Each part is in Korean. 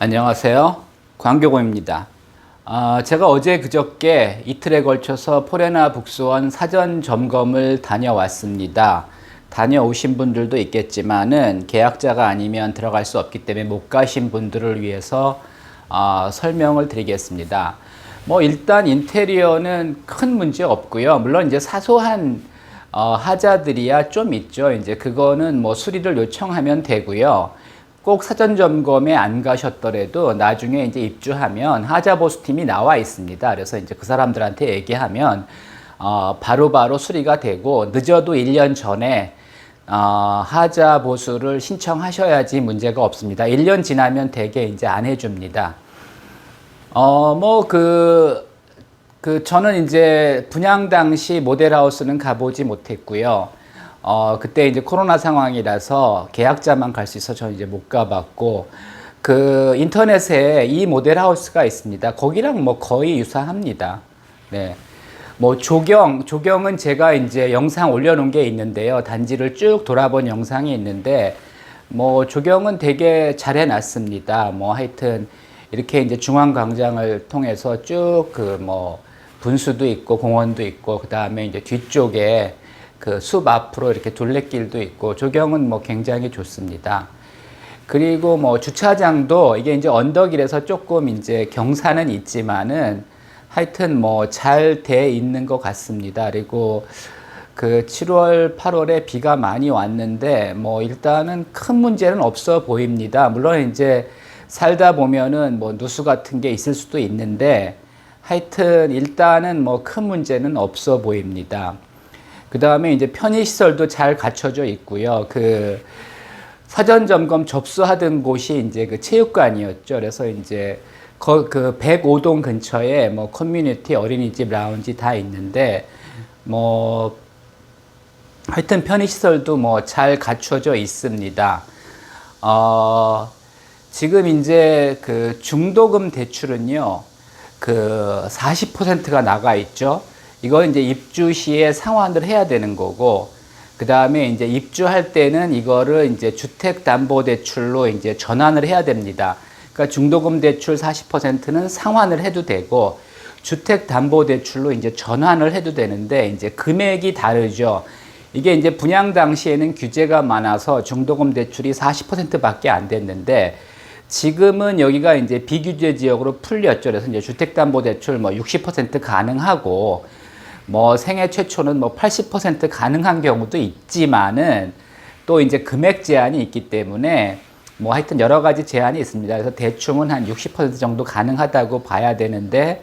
안녕하세요. 광교고입니다. 아, 제가 어제 그저께 이틀에 걸쳐서 포레나 북수원 사전 점검을 다녀왔습니다. 다녀오신 분들도 있겠지만은 계약자가 아니면 들어갈 수 없기 때문에 못 가신 분들을 위해서 아, 설명을 드리겠습니다. 뭐 일단 인테리어는 큰 문제 없고요. 물론 이제 사소한 어, 하자들이야 좀 있죠. 이제 그거는 뭐 수리를 요청하면 되고요. 꼭 사전 점검에 안 가셨더라도 나중에 이제 입주하면 하자 보수 팀이 나와 있습니다. 그래서 이제 그 사람들한테 얘기하면 어, 바로바로 수리가 되고 늦어도 1년 전에 어, 하자 보수를 신청하셔야지 문제가 없습니다. 1년 지나면 대개 이제 안 해줍니다. 어, 뭐, 그, 그, 저는 이제 분양 당시 모델하우스는 가보지 못했고요. 어, 그때 이제 코로나 상황이라서 계약자만 갈 수 있어 저는 이제 못 가봤고, 그 인터넷에 이 모델 하우스가 있습니다. 거기랑 뭐 거의 유사합니다. 네. 뭐 조경, 조경은 제가 이제 영상 올려놓은 게 있는데요. 단지를 쭉 돌아본 영상이 있는데, 뭐 조경은 되게 잘 해놨습니다. 뭐 하여튼 이렇게 이제 중앙광장을 통해서 쭉 그 뭐 분수도 있고 공원도 있고 그 다음에 이제 뒤쪽에 그 숲 앞으로 이렇게 둘레길도 있고 조경은 뭐 굉장히 좋습니다. 그리고 뭐 주차장도 이게 이제 언덕이라서 조금 이제 경사는 있지만은 하여튼 뭐 잘 돼 있는 것 같습니다. 그리고 그 7월, 8월에 비가 많이 왔는데 뭐 일단은 큰 문제는 없어 보입니다. 물론 이제 살다 보면은 뭐 누수 같은 게 있을 수도 있는데 하여튼 일단은 뭐 큰 문제는 없어 보입니다. 그 다음에 이제 편의시설도 잘 갖춰져 있고요. 그 사전 점검 접수하던 곳이 이제 그 체육관이었죠. 그래서 이제 거, 그 105동 근처에 뭐 커뮤니티 어린이집 라운지 다 있는데 뭐 하여튼 편의시설도 뭐 잘 갖춰져 있습니다. 어, 지금 이제 그 중도금 대출은요, 그 40%가 나가 있죠. 이거 이제 입주 시에 상환을 해야 되는 거고, 그 다음에 이제 입주할 때는 이거를 이제 주택담보대출로 이제 전환을 해야 됩니다. 그러니까 중도금 대출 40%는 상환을 해도 되고, 주택담보대출로 이제 전환을 해도 되는데, 이제 금액이 다르죠. 이게 이제 분양 당시에는 규제가 많아서 중도금 대출이 40%밖에 안 됐는데, 지금은 여기가 이제 비규제 지역으로 풀렸죠. 그래서 이제 주택담보대출 뭐 60% 가능하고 뭐 생애 최초는 뭐 80% 가능한 경우도 있지만은 또 이제 금액 제한이 있기 때문에 뭐 하여튼 여러 가지 제한이 있습니다. 그래서 대충은 한 60% 정도 가능하다고 봐야 되는데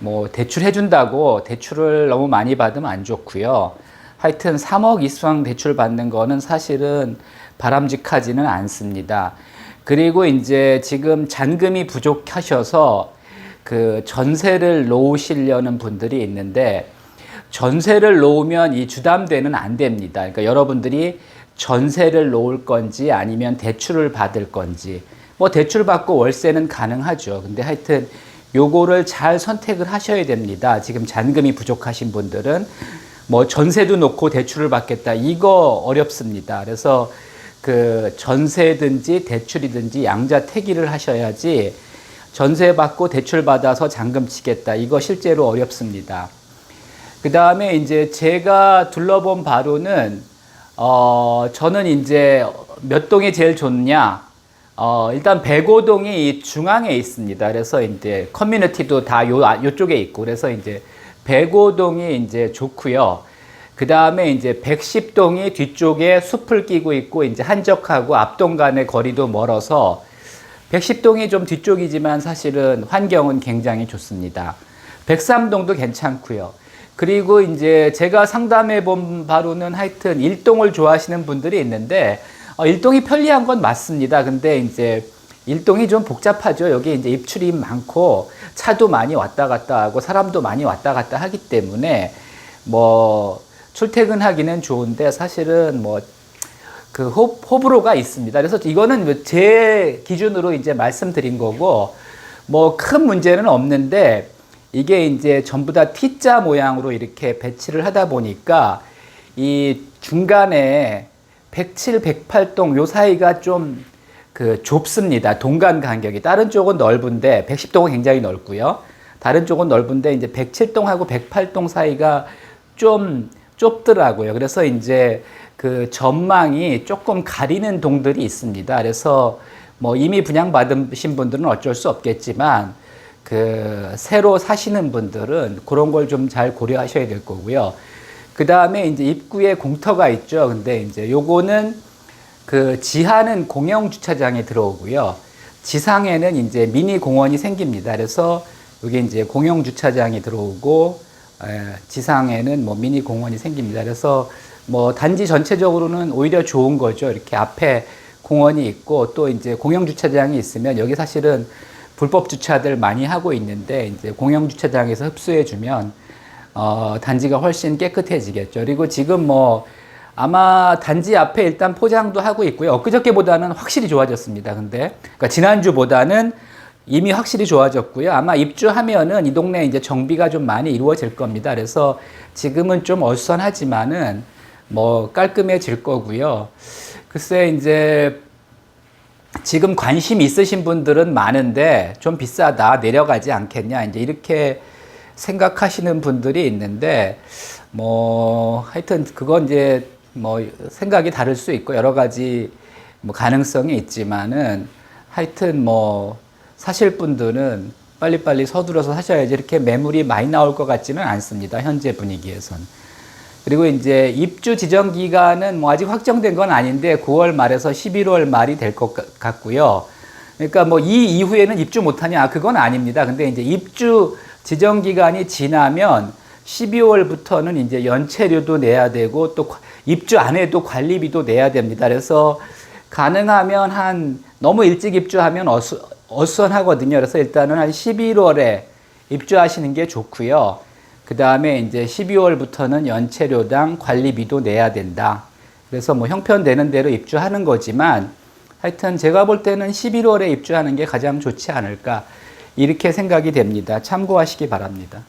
뭐 대출 해 준다고 대출을 너무 많이 받으면 안 좋고요. 하여튼 3억 이상 대출 받는 거는 사실은 바람직하지는 않습니다. 그리고 이제 지금 잔금이 부족하셔서 그 전세를 놓으시려는 분들이 있는데 전세를 놓으면 이 주담대는 안 됩니다. 그러니까 여러분들이 전세를 놓을 건지 아니면 대출을 받을 건지 뭐 대출 받고 월세는 가능하죠. 근데 하여튼 요거를 잘 선택을 하셔야 됩니다. 지금 잔금이 부족하신 분들은 뭐 전세도 놓고 대출을 받겠다. 이거 어렵습니다. 그래서 그 전세든지 대출이든지 양자택일을 하셔야지 전세 받고 대출 받아서 잔금 치겠다. 이거 실제로 어렵습니다. 그 다음에 이제 제가 둘러본 바로는 어 저는 이제 몇 동이 제일 좋냐? 어 일단 백오동이 이 중앙에 있습니다. 그래서 이제 커뮤니티도 다 요 요쪽에 있고 그래서 이제 백오동이 이제 좋고요. 그 다음에 이제 110동이 뒤쪽에 숲을 끼고 있고 이제 한적하고 앞동 간의 거리도 멀어서 110동이 좀 뒤쪽이지만 사실은 환경은 굉장히 좋습니다. 103동도 괜찮고요. 그리고 이제 제가 상담해 본 바로는 하여튼 일동을 좋아하시는 분들이 있는데 어, 일동이 편리한 건 맞습니다. 근데 이제 일동이 좀 복잡하죠. 여기 이제 입출이 많고 차도 많이 왔다 갔다 하고 사람도 많이 왔다 갔다 하기 때문에 뭐 출퇴근하기는 좋은데 사실은 뭐 그 호불호가 있습니다. 그래서 이거는 뭐제 기준으로 이제 말씀드린 거고 뭐 큰 문제는 없는데 이게 이제 전부 다 T자 모양으로 이렇게 배치를 하다 보니까 이 중간에 107, 108동 요 사이가 좀 그 좁습니다. 동간 간격이. 다른 쪽은 넓은데 110동은 굉장히 넓고요. 다른 쪽은 넓은데 이제 107동하고 108동 사이가 좀 좁더라고요. 그래서 이제 그 전망이 조금 가리는 동들이 있습니다. 그래서 뭐 이미 분양받으신 분들은 어쩔 수 없겠지만 그 새로 사시는 분들은 그런 걸 좀 잘 고려하셔야 될 거고요. 그 다음에 이제 입구에 공터가 있죠. 근데 이제 요거는 그 지하는 공영 주차장에 들어오고요. 지상에는 이제 미니 공원이 생깁니다. 그래서 여기 이제 공영 주차장이 들어오고 에, 지상에는 뭐 미니 공원이 생깁니다. 그래서 뭐 단지 전체적으로는 오히려 좋은 거죠. 이렇게 앞에 공원이 있고 또 이제 공영 주차장이 있으면 여기 사실은 불법 주차들 많이 하고 있는데 이제 공영 주차장에서 흡수해 주면 어, 단지가 훨씬 깨끗해지겠죠. 그리고 지금 뭐 아마 단지 앞에 일단 포장도 하고 있고요. 엊그저께보다는 확실히 좋아졌습니다. 근데 그러니까 지난주보다는 이미 확실히 좋아졌고요. 아마 입주하면은 이 동네 이제 정비가 좀 많이 이루어질 겁니다. 그래서 지금은 좀 어수선하지만은 뭐 깔끔해질 거고요. 글쎄 이제 지금 관심 있으신 분들은 많은데 좀 비싸다 내려가지 않겠냐 이제 이렇게 생각하시는 분들이 있는데 뭐 하여튼 그건 이제 뭐 생각이 다를 수 있고 여러 가지 뭐 가능성이 있지만은 하여튼 뭐 사실 분들은 빨리빨리 서둘러서 사셔야지 이렇게 매물이 많이 나올 것 같지는 않습니다 현재 분위기에선 그리고 이제 입주 지정 기간은 뭐 아직 확정된 건 아닌데 9월 말에서 11월 말이 될 것 같고요. 그러니까 뭐 이 이후에는 입주 못하냐 그건 아닙니다. 근데 이제 입주 지정 기간이 지나면 12월부터는 이제 연체료도 내야 되고 또 입주 안에도 관리비도 내야 됩니다. 그래서 가능하면 한 너무 일찍 입주하면 어수, 어수선하거든요. 그래서 일단은 한 11월에 입주하시는 게 좋고요. 그 다음에 이제 12월부터는 연체료당 관리비도 내야 된다. 그래서 뭐 형편되는 대로 입주하는 거지만 하여튼 제가 볼 때는 11월에 입주하는 게 가장 좋지 않을까 이렇게 생각이 됩니다. 참고하시기 바랍니다.